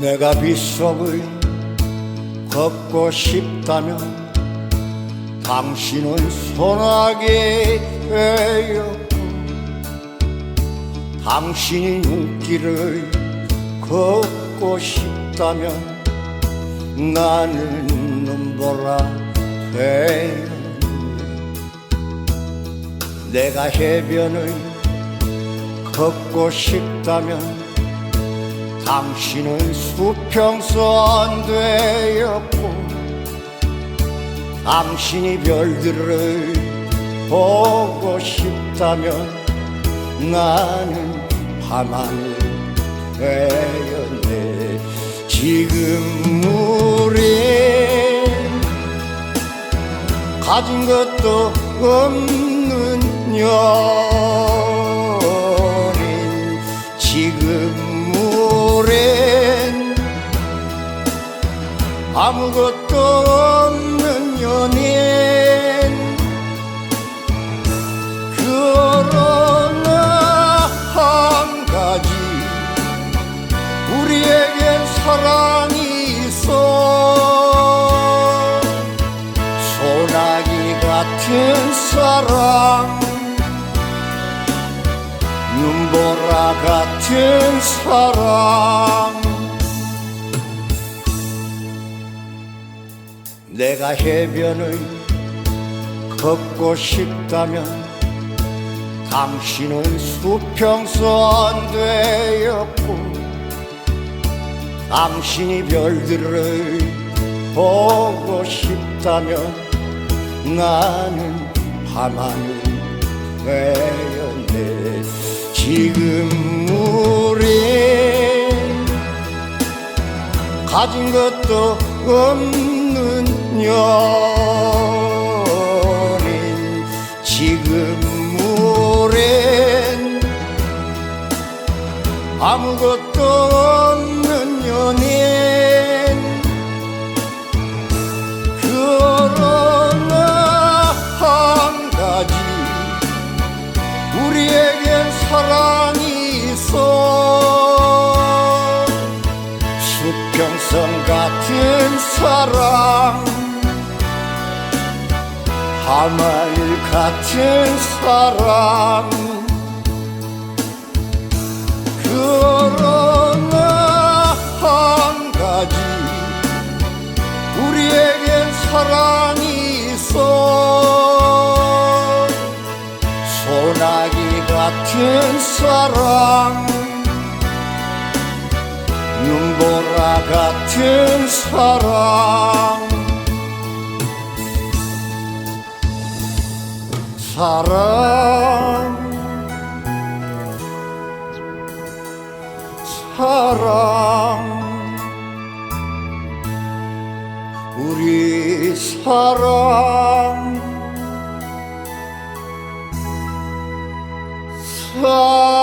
내가 빗속을 걷고 싶다면 당신은 소나게 되었고 당신이 눈길을 걷고 싶다면 나는 눈보라 되었네 내가 해변을 걷고 싶다면 당신은 수평선 되었고 당신이 별들을 보고 싶다면 나는 밤하늘 되었네 지금 우리 가진 것도 없는 연 아무것도 없는 연인. 그러나 한 가지. 우리에겐 사랑이 있어. 소나기 같은 사랑. 눈보라 같은 사랑 내가 해변을 걷고 싶다면 당신은 수평선 되었고 당신이 별들을 보고 싶다면 나는 밤하늘 되었네. 지금 우린 가진 것도 없는 연인 지금 우린 아무것도 없는 연인 그러나 한 가지 우리에겐 사랑이 있어. 수평선 같은 사랑 하늘 같은 사랑. 그러나 한 가지 우리에겐 사랑이 있어. 소나기 같은 사랑. 눈보라 같은 사랑 사랑. 사랑. 우리 사랑. 사랑